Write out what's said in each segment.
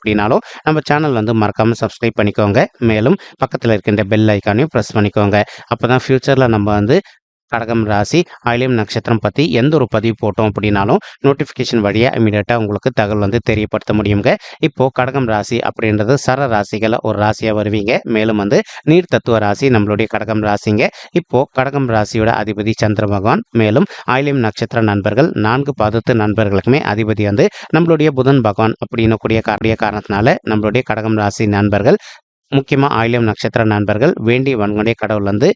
அப்படின்னாலும் நம்ம சேனல் வந்து மறக்காமல் சப்ஸ்கிரைப் பண்ணிக்கோங்க. மேலும் பக்கத்தில் இருக்கின்ற பெல் ஐக்கானையும் ப்ரெஸ் பண்ணிக்கோங்க. அப்போ தான் ஃப்யூச்சரில் நம்ம வந்து கடகம் ராசி ஆயிலியம் நட்சத்திரம் பற்றி எந்த ஒரு பதிவு போட்டோம் அப்படின்னாலும் நோட்டிஃபிகேஷன் வழியாக இமீடியட்டாக உங்களுக்கு தகவல் வந்து தெரியப்படுத்த முடியுங்க. இப்போது கடகம் ராசி அப்படின்றது சர ராசிகளை ஒரு ராசியாக வருவீங்க. மேலும் வந்து நீர் தத்துவ ராசி நம்மளுடைய கடகம் ராசிங்க. இப்போது கடகம் ராசியோட அதிபதி சந்திர பகவான் மேலும் ஆயிலியம் நட்சத்திர நண்பர்கள் நான்கு பாதத்து நண்பர்களுக்குமே அதிபதி வந்து நம்மளுடைய புதன் பகவான் அப்படின்னு கூடிய காரிய காரணத்தினால நம்மளுடைய கடகம் ராசி நண்பர்கள் முக்கியமாக ஆயிலியம் நட்சத்திர நண்பர்கள் வேண்டி வன்கொண்டே கடவுள் வந்து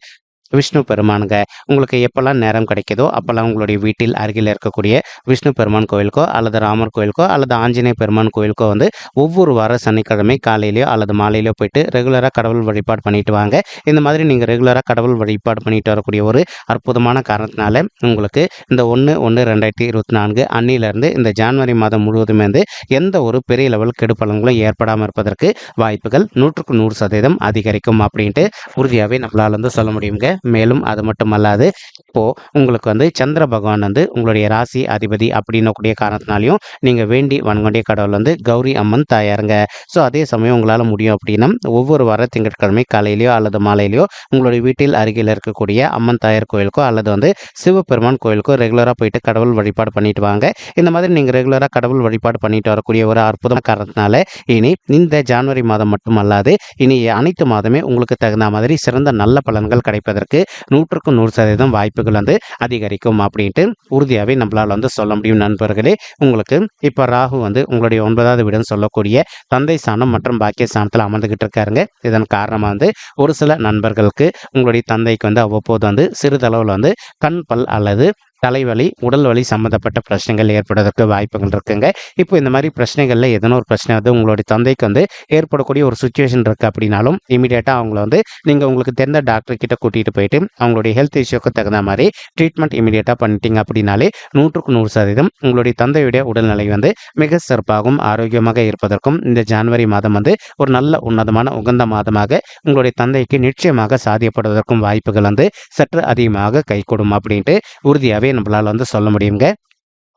விஷ்ணு பெருமானுங்க. உங்களுக்கு எப்போல்லாம் நேரம் கிடைக்குதோ அப்போல்லாம் உங்களுடைய வீட்டில் அருகில் இருக்கக்கூடிய விஷ்ணு பெருமான் கோயிலுக்கோ அல்லது ராமர் கோயிலுக்கோ அல்லது ஆஞ்சநேய பெருமான் கோயிலுக்கோ வந்து ஒவ்வொரு வார சனிக்கிழமை காலையிலையோ அல்லது மாலையிலையோ போயிட்டு ரெகுலராக கடவுள் வழிபாடு பண்ணிட்டு வாங்க. இந்த மாதிரி நீங்கள் ரெகுலராக கடவுள் வழிபாடு பண்ணிட்டு வரக்கூடிய ஒரு அற்புதமான காரணத்தினால உங்களுக்கு இந்த ஒன்று ஒன்று ரெண்டாயிரத்தி இருபத்தி நான்கு அன்னிலிருந்து இந்த ஜான்வரி மாதம் முழுவதுமே வந்து எந்த ஒரு பெரிய லெவல் கெடுப்பலங்களும் ஏற்படாமல் இருப்பதற்கு வாய்ப்புகள் நூற்றுக்கு நூறு சதவீதம் அதிகரிக்கும் அப்படின்ட்டு உறுதியாகவே நம்மளால் வந்து சொல்ல முடியுங்க. மேலும் அது மட்டும் அல்லாது இப்போது உங்களுக்கு வந்து சந்திர பகவான் வந்து உங்களுடைய ராசி அதிபதி அப்படின்னக்கூடிய காரணத்தினாலையும் நீங்கள் வேண்டி வன்கொண்டிய கடவுள் வந்து கௌரி அம்மன் தாயாருங்க. ஸோ அதே சமயம் உங்களால் முடியும் அப்படின்னா ஒவ்வொரு வார திங்கட்கிழமை காலையிலையோ அல்லது மாலையிலையோ உங்களுடைய வீட்டில் அருகில் இருக்கக்கூடிய அம்மன் தாயார் கோயிலுக்கோ அல்லது வந்து சிவபெருமான் கோயிலுக்கோ ரெகுலராக போயிட்டு கடவுள் வழிபாடு பண்ணிட்டு வாங்க. இந்த மாதிரி நீங்கள் ரெகுலராக கடவுள் வழிபாடு பண்ணிட்டு வரக்கூடிய ஒரு அற்புதம் காரணத்தினால இனி இந்த ஜான்வரி மாதம் மட்டும் அல்லாது இனி அனைத்து மாதமே உங்களுக்கு தகுந்த மாதிரி சிறந்த நல்ல பலன்கள் கிடைப்பதற்கு நூற்றுக்கு நூறு சதவீதம் வாய்ப்புகள் வந்து அதிகரிக்கும் அப்படின்ட்டு உறுதியாகவே நம்மளால் வந்து சொல்ல முடியும் நண்பர்களே. உங்களுக்கு இப்போ ராகு வந்து உங்களுடைய ஒன்பதாவது வீடுன்னு சொல்லக்கூடிய தந்தை ஸ்தானம் மற்றும் பாக்கிய ஸ்தானத்தில் அமர்ந்துகிட்டு இருக்காருங்க. இதன் காரணமாக வந்து ஒரு சில நண்பர்களுக்கு உங்களுடைய தந்தைக்கு வந்து அவ்வப்போது வந்து சிறிதளவில் வந்து கண் பல் அல்லது தலைவலி உடல் வலி சம்மந்தப்பட்ட பிரச்சனைகள் ஏற்படுவதற்கு வாய்ப்புகள் இருக்குங்க. இப்போ இந்த மாதிரி பிரச்சனைகளில் எதனா ஒரு பிரச்சனை வந்து உங்களுடைய தந்தைக்கு வந்து ஏற்படக்கூடிய ஒரு சுச்சுவேஷன் இருக்குது அப்படின்னாலும் இமீடியட்டாக அவங்கள வந்து நீங்கள் உங்களுக்கு தெரிந்த டாக்டர் கிட்ட கூட்டிகிட்டு போயிட்டு அவங்களுடைய ஹெல்த் இஷ்யூக்கு தகுந்த மாதிரி ட்ரீட்மெண்ட் இமீடியட்டாக பண்ணிட்டீங்க அப்படின்னாலே நூற்றுக்கு நூறு சதவீதம் உங்களுடைய தந்தையுடைய உடல்நிலை வந்து மிக சிறப்பாகவும் ஆரோக்கியமாக இருப்பதற்கும் இந்த ஜான்வரி மாதம் வந்து ஒரு நல்ல உன்னதமான உகந்த மாதமாக உங்களுடைய தந்தைக்கு நிச்சயமாக சாதியப்படுவதற்கும் வாய்ப்புகள் வந்து சற்று அதிகமாக கைகூடும் அப்படின்ட்டு உறுதியாகவே நம்மளால் வந்து சொல்ல முடியுங்க.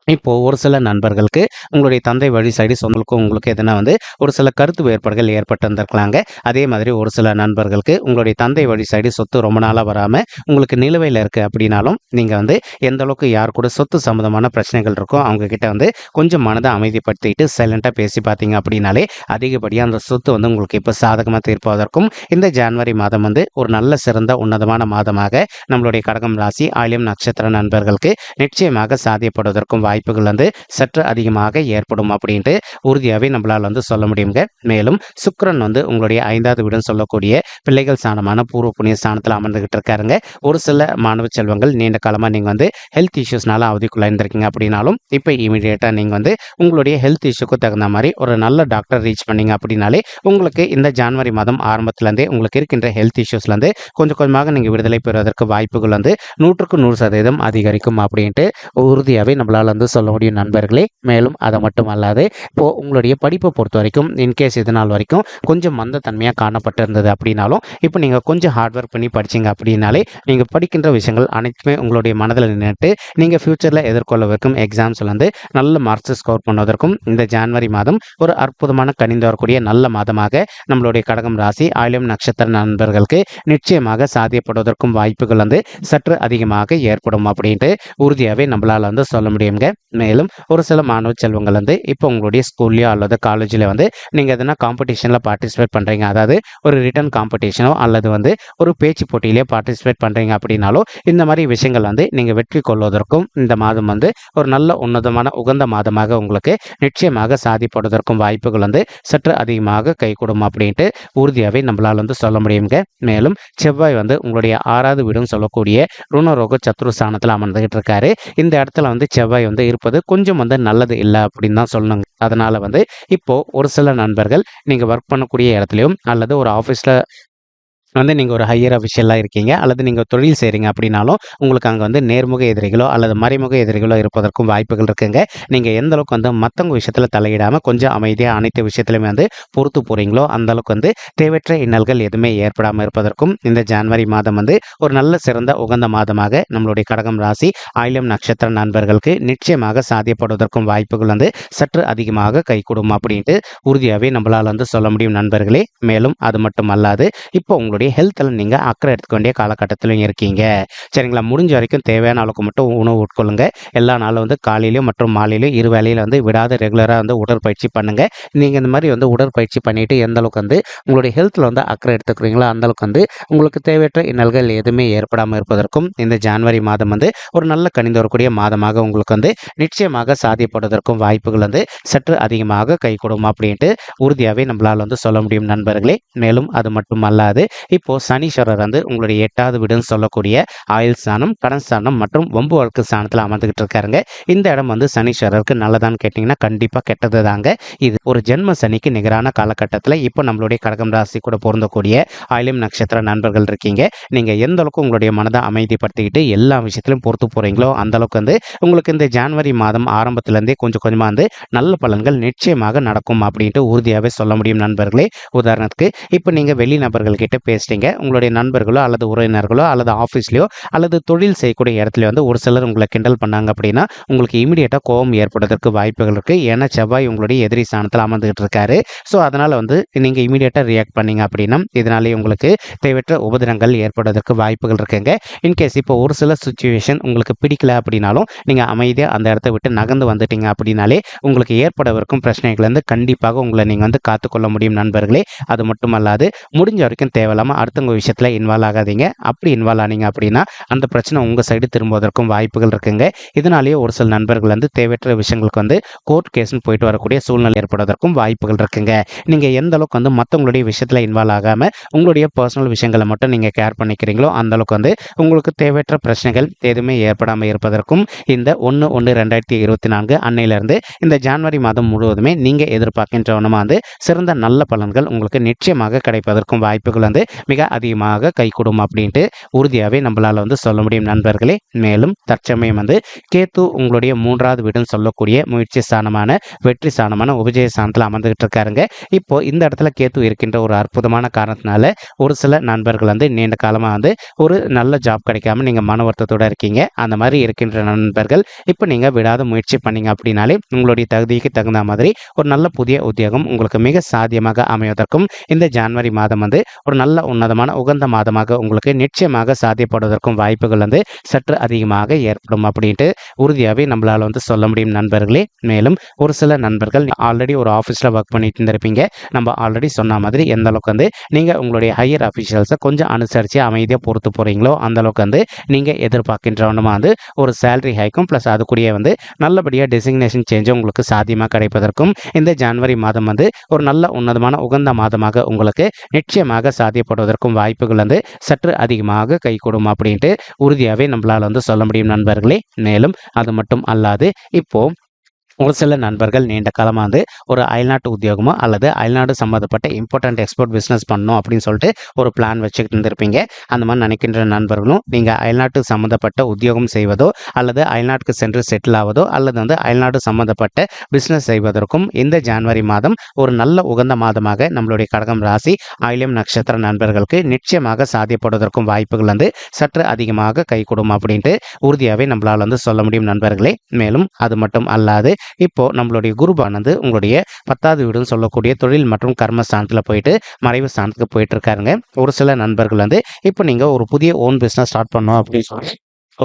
இப்போது ஒரு சில நண்பர்களுக்கு உங்களுடைய தந்தை வழி சைடு சொந்தங்களுக்கும் உங்களுக்கு எதனா வந்து ஒரு சில கருத்து வேறுபாடுகள் ஏற்பட்டு இருந்திருக்கலாங்க அதே மாதிரி ஒரு சில நண்பர்களுக்கு உங்களுடைய தந்தை வழி சைடு சொத்து ரொம்ப நாளாக வராமல் உங்களுக்கு நிலுவையில் இருக்குது அப்படின்னாலும் நீங்கள் வந்து எந்த அளவுக்கு யார் கூட சொத்து சம்மந்தமான பிரச்சனைகள் இருக்கோ அவங்க கிட்ட வந்து கொஞ்சம் மனதை அமைதிப்படுத்திட்டு சைலண்ட்டாக பேசி பார்த்தீங்க அப்படின்னாலே அதிகப்படியாக அந்த சொத்து வந்து உங்களுக்கு இப்போ சாதகமாக தீர்ப்பதற்கும் இந்த ஜனவரி மாதம் வந்து ஒரு நல்ல சிறந்த உன்னதமான மாதமாக நம்மளுடைய கடகம் ராசி ஆயிலம் நட்சத்திர நண்பர்களுக்கு நிச்சயமாக சாத்தியப்படுவதற்கும் வாய்ப்புகள் வந்து சற்று அதிகமாக ஏற்படும் அப்படின்ட்டு உறுதியாகவே நம்மளால் வந்து சொல்ல முடியுங்க. மேலும் சுக்கிரன் வந்து உங்களுடைய ஐந்தாவது வீடுன்னு சொல்லக்கூடிய பிள்ளைகள் ஸ்தானமான பூர்வ புண்ணிய ஸ்தானத்தில் அமர்ந்துகிட்டு இருக்காருங்க. ஒரு சில மாணவ செல்வங்கள் நீண்ட காலமாக நீங்கள் வந்து ஹெல்த் இஷ்யூஸ்னால அவதிக்குள்ளாயிருந்திருக்கீங்க அப்படின்னாலும் இப்போ இமீடியட்டாக நீங்கள் வந்து உங்களுடைய ஹெல்த் இஷ்யூக்கு தகுந்த மாதிரி ஒரு நல்ல டாக்டர் ரீச் பண்ணீங்க அப்படின்னாலே உங்களுக்கு இந்த ஜான்வரி மாதம் ஆரம்பத்துலேருந்தே உங்களுக்கு இருக்கின்ற ஹெல்த் இஷ்யூஸ்லேருந்து கொஞ்சம் கொஞ்சமாக நீங்கள் விடுதலை பெறுவதற்கு வாய்ப்புகள் வந்து நூற்றுக்கு நூறு சதவீதம் அதிகரிக்கும் அப்படின்ட்டு உறுதியாகவே நம்மளால் வந்து சொல்ல முடியும் நண்பர்களே. மேலும் அதை மட்டும் அல்லாது இப்போது உங்களுடைய படிப்பை பொறுத்த வரைக்கும் இன்கேஸ் இது நாள் வரைக்கும் கொஞ்சம் மந்தத்தன்மையாக காணப்பட்டிருந்தது அப்படின்னாலும் இப்போ நீங்கள் கொஞ்சம் ஹார்ட் ஒர்க் பண்ணி படிச்சீங்க அப்படின்னாலே நீங்கள் படிக்கின்ற விஷயங்கள் அனைத்துமே உங்களுடைய மனதில் நின்றுட்டு நீங்கள் ஃப்யூச்சரில் எதிர்கொள்ளவிருக்கும் எக்ஸாம்ஸ்ல வந்து நல்ல மார்க்ஸ் ஸ்கோர் பண்ணுவதற்கும் இந்த ஜான்வரி மாதம் ஒரு அற்புதமான கணிந்து வரக்கூடிய நல்ல மாதமாக நம்மளுடைய கடகம் ராசி ஆயிலம் நட்சத்திர நண்பர்களுக்கு நிச்சயமாக சாத்தியப்படுவதற்கும் வாய்ப்புகள் வந்து சற்று அதிகமாக ஏற்படும் அப்படின்ட்டு உறுதியாகவே நம்மளால் வந்து சொல்ல முடியுங்க மேலும் ஒரு சில மாணவ செல்வங்கள் வந்து இப்போ உங்களுடைய ஸ்கூல்லையோ அல்லது காலேஜில் வந்து நீங்கள் எதனா காம்படிஷனில் பார்ட்டிசிபேட் பண்ணுறீங்க அதாவது ஒரு ரிட்டன் காம்படிஷனோ அல்லது வந்து ஒரு பேச்சு போட்டியிலே பார்ட்டிசிபேட் பண்ணுறீங்க அப்படின்னாலோ இந்த மாதிரி விஷயங்கள் வந்து நீங்கள் வெற்றி கொள்வதற்கும் இந்த மாதம் வந்து ஒரு நல்ல உன்னதமான உகந்த மாதமாக உங்களுக்கு நிச்சயமாக சாதிப்படுவதற்கும் வாய்ப்புகள் வந்து சற்று அதிகமாக கைகூடும் அப்படின்ட்டு உறுதியாகவே நம்மளால் வந்து சொல்ல முடியுங்க. மேலும் செவ்வாய் வந்து உங்களுடைய ஆறாவது வீடும் சொல்லக்கூடிய ருணரோக சத்ரு ஸ்தானத்தில் அமர்ந்துகிட்டு இருக்காரு. இந்த இடத்துல வந்து செவ்வாய் வந்து வந்து இருப்பது கொஞ்சம் வந்து நல்லது இல்லை அப்படின்னு தான் சொல்லணுங்க. அதனால வந்து இப்போ ஒரு சில நண்பர்கள் நீங்கள் ஒர்க் பண்ணக்கூடிய இடத்துலையும் அல்லது ஒரு ஆஃபீஸில் வந்து நீங்கள் ஒரு ஹையர் அஃபிஷியலாக இருக்கீங்க அல்லது நீங்கள் தொழில் செய்கிறீங்க அப்படின்னாலும் உங்களுக்கு அங்கே வந்து நேர்முக எதிரிகளோ அல்லது மறைமுக எதிரிகளோ இருப்பதற்கும் வாய்ப்புகள் இருக்குங்க. நீங்கள் எந்த அளவுக்கு வந்து மற்றவங்க விஷயத்தில் தலையிடாமல் கொஞ்சம் அமைதியாக அனைத்து விஷயத்துலையுமே வந்து பொறுத்து போகிறீங்களோ அந்த அளவுக்கு வந்து தேவையற்ற இன்னல்கள் எதுவுமே ஏற்படாமல் இருப்பதற்கும் இந்த ஜனவரி மாதம் வந்து ஒரு நல்ல சிறந்த உகந்த மாதமாக நம்மளுடைய கடகம் ராசி ஆயிலம் நட்சத்திர நண்பர்களுக்கு நிச்சயமாக சாத்தியப்படுவதற்கும் வாய்ப்புகள் வந்து சற்று அதிகமாக கைகூடும் அப்படின்ட்டு உறுதியாகவே நம்மளால் வந்து சொல்ல முடியும் நண்பர்களே. மேலும் அது மட்டும் அல்லாது இப்போ உங்களுடைய ஹெல்த்தில் நீங்கள் அக்கறை எடுத்துக்க வேண்டிய காலகட்டத்திலும் இருக்கீங்க. சரிங்களா? முடிஞ்ச வரைக்கும் தேவையான அளவுக்கு மட்டும் உணவு உட்கொள்ளுங்க. எல்லா நாளும் வந்து காலையிலையும் மற்றும் மாலையிலையும் இரு வேலையில் வந்து விடாத ரெகுலராக வந்து உடற்பயிற்சி பண்ணுங்க. நீங்கள் இந்த மாதிரி வந்து உடற்பயிற்சி பண்ணிவிட்டு எந்த அளவுக்கு வந்து உங்களுடைய ஹெல்த்தில் வந்து அக்கறை எடுத்துக்கிறீங்களோ அந்த அளவுக்கு வந்து உங்களுக்கு தேவையற்ற இன்னல்கள் எதுவுமே ஏற்படாமல் இருப்பதற்கும் இந்த ஜனவரி மாதம் வந்து ஒரு நல்ல கணிந்து வரக்கூடிய மாதமாக உங்களுக்கு வந்து நிச்சயமாக சாதியப்படுவதற்கும் வாய்ப்புகள் வந்து சற்று அதிகமாக கைகூடும் அப்படின்ட்டு உறுதியாகவே நம்மளால் வந்து சொல்ல முடியும் நண்பர்களே. மேலும் அது மட்டும் அல்லாது இப்போ சனீஸ்வரர் வந்து உங்களுடைய எட்டாவது வீடுன்னு சொல்லக்கூடிய ஆயுள் ஸ்தானம் கடன் ஸ்தானம் மற்றும் வம்பு வழக்கு ஸ்தானத்தில் அமர்ந்துகிட்டு இருக்காருங்க. இந்த இடம் வந்து சனீஸ்வரருக்கு நல்லதான்னு கேட்டிங்கன்னா கண்டிப்பாக கெட்டது தாங்க இது ஒரு ஜென்ம சனிக்கு நிகரான காலகட்டத்தில் இப்போ நம்மளுடைய கடகம் ராசி கூட பொருந்தக்கூடிய ஆயிலும் நட்சத்திர நண்பர்கள் இருக்கீங்க. நீங்கள் எந்த அளவுக்கு உங்களுடைய மனதை அமைதிப்படுத்திக்கிட்டு எல்லா விஷயத்திலும் பொறுத்து போகிறீங்களோ அந்த அளவுக்கு வந்து உங்களுக்கு இந்த ஜனவரி மாதம் ஆரம்பத்துலேருந்தே கொஞ்சம் கொஞ்சமாக வந்து நல்ல பலன்கள் நிச்சயமாக நடக்கும் அப்படின்ட்டு உறுதியாகவே சொல்ல முடியும் நண்பர்களே. உதாரணத்துக்கு இப்போ நீங்கள் வெளி நபர்கள் கிட்ட பேசிட்டீங்க. உங்களுடைய நண்பர்களோ அல்லது உறவினர்களோ அல்லது ஆஃபீஸ்லையோ அல்லது தொழில் செய்யக்கூடிய இடத்துல வந்து ஒரு சிலர் உங்களை கிண்டல் பண்ணாங்க அப்படின்னா உங்களுக்கு இமீடியட்டாக கோபம் ஏற்படுவதற்கு வாய்ப்புகள் இருக்குது ஏன்னா செவ்வாய் உங்களுடைய எதிரி ஸ்தானத்தில் அமர்ந்துகிட்டு இருக்காரு. ஸோ அதனால் வந்து நீங்கள் இமீடியட்டாக ரியாக்ட் பண்ணீங்க அப்படின்னா இதனாலே உங்களுக்கு தேவையற்ற உபதிரங்கள் ஏற்படுவதற்கு வாய்ப்புகள் இருக்குங்க. இன்கேஸ் இப்போ ஒரு சில சுச்சுவேஷன் உங்களுக்கு பிடிக்கல அப்படின்னாலும் நீங்கள் அமைதியாக அந்த இடத்த விட்டு நகர்ந்து வந்துட்டீங்க அப்படின்னாலே உங்களுக்கு ஏற்படவிருக்கும் வந்து கண்டிப்பாக உங்களை நீங்கள் வந்து காத்துக்கொள்ள முடியும் நண்பர்களே. அது மட்டும் அல்லாது முடிஞ்ச வரைக்கும் தேவையில்லாமல் அடுத்தவங்க விஷயத்தில் இன்வால்வ் ஆகாதீங்க. அப்படி இன்வால்வ் ஆனீங்க அப்படின்னா அந்த பிரச்சனை உங்கள் சைடு திரும்புவதற்கும் வாய்ப்புகள் இருக்குங்க. இதனாலேயே ஒரு சில நண்பர்கள் வந்து தேவையற்ற விஷயங்களுக்கு வந்து கோர்ட் கேஸ்னு போயிட்டு வரக்கூடிய சூழ்நிலை ஏற்படுவதற்கும் வாய்ப்புகள் இருக்குங்க. நீங்கள் எந்த அளவுக்கு வந்து மற்றவங்களுடைய விஷயத்தில் இன்வால்வ் ஆகாமல் உங்களுடைய பர்சனல் விஷயங்களை மட்டும் நீங்கள் கேர் பண்ணிக்கிறீங்களோ அந்த அளவுக்கு வந்து உங்களுக்கு தேவையற்ற பிரச்சனைகள் எதுவுமே ஏற்படாமல் இருப்பதற்கும் இந்த ஒன்று ஒன்று ரெண்டாயிரத்தி இருபத்தி நான்கு அன்னையிலேருந்து இந்த ஜான்வரி மாதம் முழுவதுமே நீங்கள் எதிர்பார்க்கின்றவனமாக வந்து சிறந்த நல்ல பலன்கள் உங்களுக்கு நிச்சயமாக கிடைப்பதற்கும் வாய்ப்புகள் வந்து மிக அதிகமாக கைகூடும் அப்படின்ட்டு உறுதியாகவே நம்மளால் வந்து சொல்ல முடியும் நண்பர்களே. மேலும் தற்சமயம் வந்து கேத்து உங்களுடைய மூன்றாவது வீடுன்னு சொல்லக்கூடிய முயற்சி ஸ்தானமான வெற்றி ஸ்தானமான உபஜய ஸ்தானத்தில் அமர்ந்துகிட்டு இருக்காருங்க. இப்போ இந்த இடத்துல கேத்து இருக்கின்ற ஒரு அற்புதமான காரணத்தினால ஒரு சில நண்பர்கள் வந்து நீண்ட காலமாக வந்து ஒரு நல்ல ஜாப் கிடைக்காம நீங்கள் மன வருத்தத்தோடு இருக்கீங்க. அந்த மாதிரி இருக்கின்ற நண்பர்கள் இப்போ நீங்கள் விடாத முயற்சி பண்ணீங்க அப்படின்னாலே உங்களுடைய தகுதிக்கு தகுந்த மாதிரி ஒரு நல்ல புதிய உத்தியோகம் உங்களுக்கு மிக சாத்தியமாக அமைவதற்கும் இந்த ஜான்வரி மாதம் வந்து ஒரு நல்ல உன்னதமான உகந்த மாதமாக உங்களுக்கு நிச்சயமாக சாத்தியப்படுவதற்கும் வாய்ப்புகள் வந்து சற்று அதிகமாக ஏற்படும் அப்படின்ட்டு உறுதியாகவே நம்மளால் வந்து சொல்ல முடியும் நண்பர்களே. மேலும் ஒரு சில நண்பர்கள் ஆல்ரெடி ஒரு ஆஃபீஸில் ஒர்க் பண்ணிட்டு இருந்திருப்பீங்க. நம்ம ஆல்ரெடி சொன்ன மாதிரி எந்த அளவுக்கு வந்து நீங்கள் உங்களுடைய ஹையர் அஃபீஷியல்ஸை கொஞ்சம் அனுசரித்து அமைதியாக பொறுத்து போகிறீங்களோ அந்த அளவுக்கு வந்து நீங்கள் எதிர்பார்க்கின்றவனமாக வந்து ஒரு சேலரி ஹைக்கும் ப்ளஸ் அது கூடிய வந்து நல்லபடியாக டெசிக்னேஷன் சேஞ்சும் உங்களுக்கு சாத்தியமாக கிடைப்பதற்கும் இந்த ஜான்வரி மாதம் வந்து ஒரு நல்ல உன்னதமான உகந்த மாதமாக உங்களுக்கு நிச்சயமாக ஏற்படுவதற்கும் வாய்ப்புகள் வந்து சற்று அதிகமாக கைகூடும் அப்படின்ட்டு உறுதியாகவே நம்மளால் வந்து சொல்ல முடியும் நண்பர்களே. மேலும் அது மட்டும் அல்லாது இப்போ ஒரு சில நண்பர்கள் நீண்ட காலமாக வந்து ஒரு அயல்நாட்டு உத்தியோகமோ அல்லது அயல்நாடு சம்மந்தப்பட்ட இம்பார்ட்டன்ட் எக்ஸ்போர்ட் பிஸ்னஸ் பண்ணணும் அப்படின்னு சொல்லிட்டு ஒரு பிளான் வச்சுக்கிட்டு இருந்திருப்பீங்க. அந்த மாதிரி நினைக்கின்ற நண்பர்களும் நீங்கள் அயல்நாட்டு சம்மந்தப்பட்ட உத்தியோகம் செய்வதோ அல்லது அயல்நாட்டுக்கு சென்று செட்டில் ஆவதோ அல்லது வந்து அயல்நாடு சம்மந்தப்பட்ட பிஸ்னஸ் செய்வதற்கும் இந்த ஜனவரி மாதம் ஒரு நல்ல உகந்த மாதமாக நம்மளுடைய கடகம் ராசி ஆயிலம் நட்சத்திர நண்பர்களுக்கு நிச்சயமாக சாத்தியப்படுவதற்கும் வாய்ப்புகள் வந்து சற்று அதிகமாக கைகூடும் அப்படின்ட்டு உறுதியாகவே நம்மளால் வந்து சொல்ல முடியும் நண்பர்களே. மேலும் அது மட்டும் அல்லாது இப்போ நம்மளுடைய குருபானது உங்களுடைய பத்தாவது வீடுன்னு சொல்லக்கூடிய தொழில் மற்றும் கர்ம ஸ்தானத்தில் போயிட்டு மறைவு ஸ்தானத்துக்கு போயிட்டு இருக்காருங்க. ஒரு சில நண்பர்கள் வந்து இப்போ நீங்கள் ஒரு புதிய ஓன் பிஸ்னஸ் ஸ்டார்ட் பண்ணோம் அப்படின்னு சொல்லி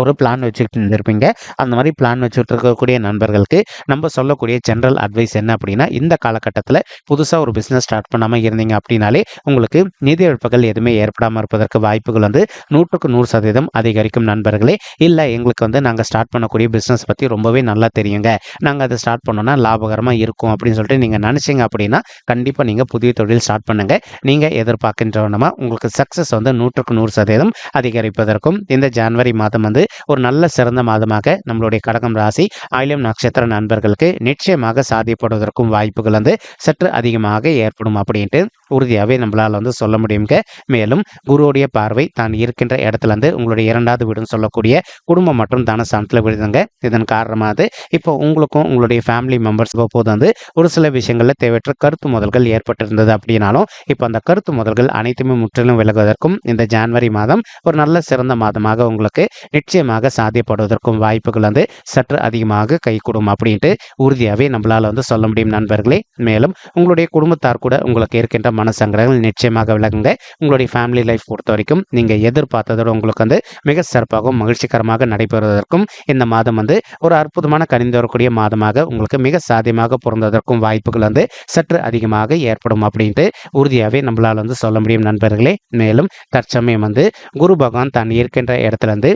ஒரு பிளான் வச்சுக்கிட்டு இருந்திருப்பீங்க. அந்த மாதிரி பிளான் வச்சுட்டு இருக்கக்கூடிய நண்பர்களுக்கு நம்ம சொல்லக்கூடிய ஜென்ரல் அட்வைஸ் என்ன அப்படின்னா இந்த காலகட்டத்தில் புதுசாக ஒரு பிஸ்னஸ் ஸ்டார்ட் பண்ணாமல் இருந்தீங்க அப்படின்னாலே உங்களுக்கு நிதி இழப்புகள் எதுவுமே ஏற்படாமல் இருப்பதற்கு வாய்ப்புகள் வந்து நூற்றுக்கு நூறு சதவீதம் அதிகரிக்கும் நண்பர்களே. இல்லை எங்களுக்கு வந்து நாங்கள் ஸ்டார்ட் பண்ணக்கூடிய பிஸ்னஸ் பற்றி ரொம்பவே நல்லா தெரியுங்க. நாங்கள் அதை ஸ்டார்ட் பண்ணோன்னா லாபகரமாக இருக்கும் அப்படின்னு சொல்லிட்டு நீங்கள் நினச்சிங்க அப்படின்னா கண்டிப்பாக நீங்கள் புதிய தொழில் ஸ்டார்ட் பண்ணுங்கள் நீங்கள் எதிர்பார்க்கின்றவனமாக உங்களுக்கு சக்ஸஸ் வந்து நூற்றுக்கு நூறு சதவீதம் அதிகரிப்பதற்கும் இந்த ஜனவரி மாதம் வந்து ஒரு நல்ல சிறந்த மாதமாக நம்மளுடைய கடகம் ராசி ஆயிலம் நட்சத்திர நண்பர்களுக்கு நிச்சயமாக சாதிப்படுவதற்கும் வாய்ப்புகள் வந்து சற்று அதிகமாக ஏற்படும் அப்படின்ட்டு உறுதியாகவே நம்மளால் வந்து சொல்ல முடியுங்க மேலும் குருவுடைய பார்வை தான் இருக்கின்ற இடத்துலேருந்து உங்களுடைய இரண்டாவது வீடுன்னு சொல்லக்கூடிய குடும்பம் மற்றும் தனசானத்தில் விழுதுங்க. இதன் காரணமாக இப்போ உங்களுக்கும் உங்களுடைய ஃபேமிலி மெம்பர்ஸ் போது வந்து ஒரு சில விஷயங்களில் தேவையற்ற கருத்து முதல்கள் ஏற்பட்டிருந்தது அப்படின்னாலும் இப்போ அந்த கருத்து முதல்கள் அனைத்துமே முற்றிலும் விலகுவதற்கும் இந்த ஜான்வரி மாதம் ஒரு நல்ல சிறந்த மாதமாக உங்களுக்கு நிச்சயமாக சாத்தியப்படுவதற்கும் வாய்ப்புகள் வந்து சற்று அதிகமாக கைகூடும் அப்படின்ட்டு உறுதியாகவே நம்மளால் வந்து சொல்ல முடியும் நண்பர்களே. மேலும் உங்களுடைய குடும்பத்தார் கூட உங்களுக்கு இருக்கின்ற மனசங்கடங்கள் நிச்சயமாக விலகுங்க. உங்களுடைய ஃபேமிலி லைஃப் பொறுத்த வரைக்கும் நீங்கள் எதிர்பார்த்ததோட உங்களுக்கு வந்து மிக சிறப்பாகவும் மகிழ்ச்சிகரமாக நடைபெறுவதற்கும் இந்த மாதம் வந்து ஒரு அற்புதமான கணிந்து வரக்கூடிய மாதமாக உங்களுக்கு மிக சாத்தியமாக பிறந்ததற்கும் வாய்ப்புகள் வந்து சற்று அதிகமாக ஏற்படும் அப்படின்ட்டு உறுதியாகவே நம்மளால் வந்து சொல்ல முடியும் நண்பர்களே. மேலும் தற்சமயம் வந்து குரு பகவான் தான் இருக்கின்ற இடத்துல இருந்து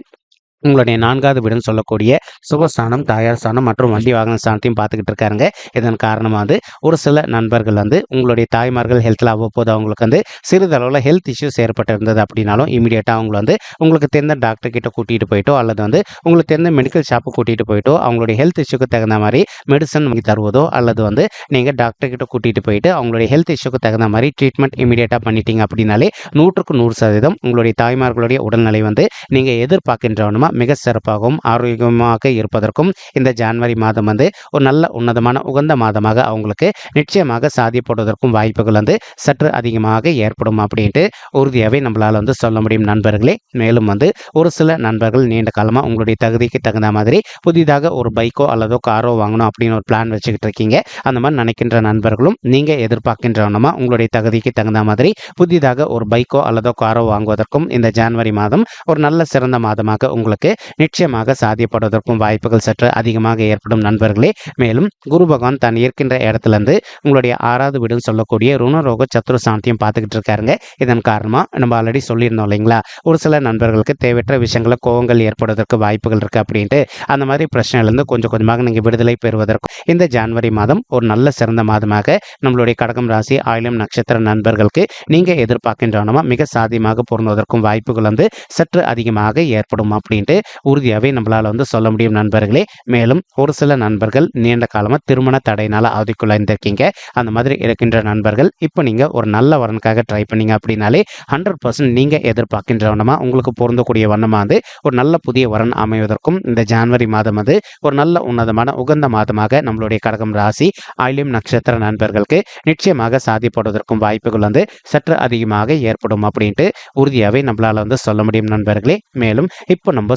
உங்களுடைய நான்காவது வீடுன்னு சொல்லக்கூடிய சுகஸ்தானம் தாயார் ஸ்தானம் மற்றும் வண்டி வாகன ஸ்தானத்தையும் பார்த்துக்கிட்டு இருக்காருங்க. இதன் காரணமாக வந்து ஒரு சில நண்பர்கள் வந்து உங்களுடைய தாய்மார்கள் ஹெல்த்தில் அவ்வப்போது அவங்களுக்கு வந்து சிறிதளவில் ஹெல்த் இஷ்யூஸ் ஏற்பட்டிருந்தது அப்படின்னாலும் இமீடியட்டாக அவங்கள வந்து உங்களுக்கு தெரிந்த டாக்டர் கிட்ட கூட்டிகிட்டு போயிட்டோ அல்லது வந்து உங்களுக்கு தெரிந்த மெடிக்கல் ஷாப்பை கூட்டிகிட்டு போயிட்டோ அவங்களுடைய ஹெல்த் இஷ்யூக்கு தகுந்த மாதிரி மெடிசன் வாங்கி தருவதோ அல்லது வந்து நீங்கள் டாக்டர் கிட்ட கூட்டிகிட்டு போயிட்டு அவங்களுடைய ஹெல்த் இஷ்யூக்கு தகுந்த மாதிரி ட்ரீட்மெண்ட் இமீடியட்டாக பண்ணிட்டீங்க அப்படின்னாலே நூற்றுக்கு நூறு சதவீதம் உங்களுடைய தாய்மார்களுடைய உடல்நிலை வந்து நீங்கள் எதிர்பார்க்கின்றவனுமா மிக சிறப்பாகவும் ஆரோக்கியமாக இருப்பதற்கும் இந்த ஜான்வரி மாதம் வந்து ஒரு நல்ல உன்னதமான உகந்த மாதமாக அவங்களுக்கு நிச்சயமாக சாதியப்படுவதற்கும் வாய்ப்புகள் வந்து சற்று அதிகமாக ஏற்படும் அப்படின்ட்டு உறுதியாகவே நம்மளால் வந்து சொல்ல முடியும் நண்பர்களே. மேலும் வந்து ஒரு சில நண்பர்கள் நீண்ட காலமாக உங்களுடைய தகுதிக்கு தகுந்த மாதிரி புதிதாக ஒரு பைக்கோ அல்லதோ காரோ வாங்கணும் அப்படின்னு ஒரு பிளான் வச்சுக்கிட்டு இருக்கீங்க. அந்த மாதிரி நினைக்கின்ற நண்பர்களும் நீங்கள் எதிர்பார்க்கின்றவனமா உங்களுடைய தகுதிக்கு தகுந்த மாதிரி புதிதாக ஒரு பைக்கோ அல்லதோ காரோ வாங்குவதற்கும் இந்த ஜான்வரி மாதம் ஒரு நல்ல சிறந்த மாதமாக உங்களுக்கு நிச்சயமாக சாத்தியப்படுவதற்கும் வாய்ப்புகள் சற்று அதிகமாக ஏற்படும் நண்பர்களே. மேலும் குரு பகவான் தான் இருக்கின்ற இடத்துல இருந்து உங்களுடைய ஆறாவது வீடுன்னு சொல்லக்கூடிய ருணரோக சத்துரு சாந்தியும் பார்த்துக்கிட்டு இருக்காருங்க. இதன் காரணமாக நம்ம ஆல்ரெடி சொல்லியிருந்தோம் இல்லைங்களா? ஒரு சில நண்பர்களுக்கு தேவையற்ற விஷயங்களை கோவங்கள் ஏற்படுவதற்கு வாய்ப்புகள் இருக்குது அப்படின்ட்டு அந்த மாதிரி பிரச்சனையிலேருந்து கொஞ்சம் கொஞ்சமாக நீங்கள் விடுதலை பெறுவதற்கும் இந்த ஜான்வரி மாதம் ஒரு நல்ல சிறந்த மாதமாக நம்மளுடைய கடகம் ராசி ஆயிலம் நட்சத்திர நண்பர்களுக்கு நீங்கள் எதிர்பார்க்கின்றனமா மிக சாதியமாக பொருந்துவதற்கும் வாய்ப்புகள் வந்து சற்று அதிகமாக ஏற்படும் அப்படின்ட்டு உறுதியாகவே நம்மளால் வந்து சொல்ல முடியும் நண்பர்களே. மேலும் ஒரு சில நண்பர்கள் நீண்ட காலமாக திருமண தடையினால் அவதிக்குள்ளாயிருந்திருக்கீங்க அந்த மாதிரி இருக்கின்ற நண்பர்கள் இப்போ நீங்கள் ஒரு நல்ல வரனுக்காக ட்ரை பண்ணீங்க அப்படின்னாலே ஹண்ட்ரட் பர்சன்ட் நீங்கள் எதிர்பார்க்கின்ற வண்ணமாக உங்களுக்கு பொருந்தக்கூடிய வண்ணமாக வந்து ஒரு நல்ல புதிய வரன் அமைவதற்கும் இந்த ஜான்வரி மாதம் வந்து ஒரு நல்ல உன்னதமான உகந்த மாதமாக நம்மளுடைய கடகம் ராசி ஆயிலியம் நட்சத்திர நண்பர்களுக்கு நிச்சயமாக சாதிப்படுவதற்கும் வாய்ப்புகள் வந்து சற்று அதிகமாக ஏற்படும் அப்படின்ட்டு உறுதியாகவே நம்மளால் வந்து சொல்ல முடியும் நண்பர்களே. மேலும் இப்போ நம்ம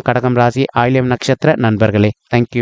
கடகம் ராசி ஆயிலியம் நட்சத்திர நண்பர்களே. தேங்க்யூ